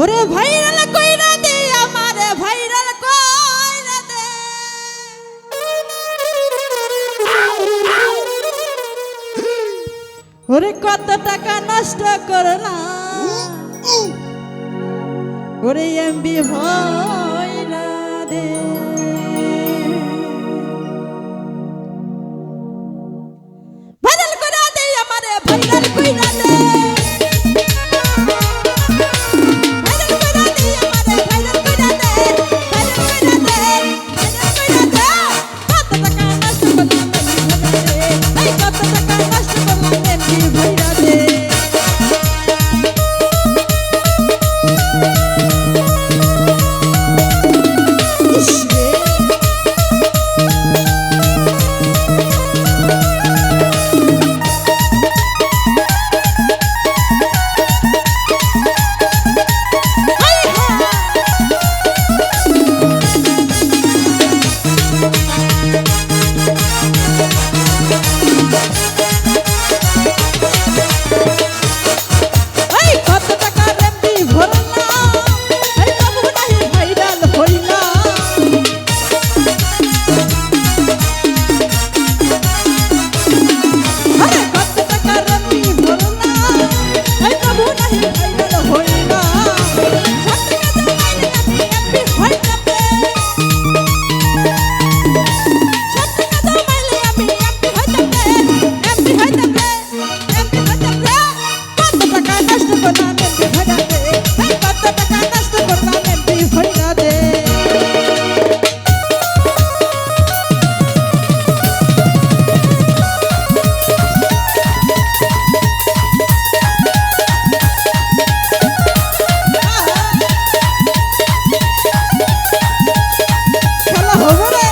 ওরে ভাইরাল কইরা দে আমারে ভাইরাল কইরা দে। ওরে কত টাকা নষ্ট করলাম। ওরে এমবি হয়। over there.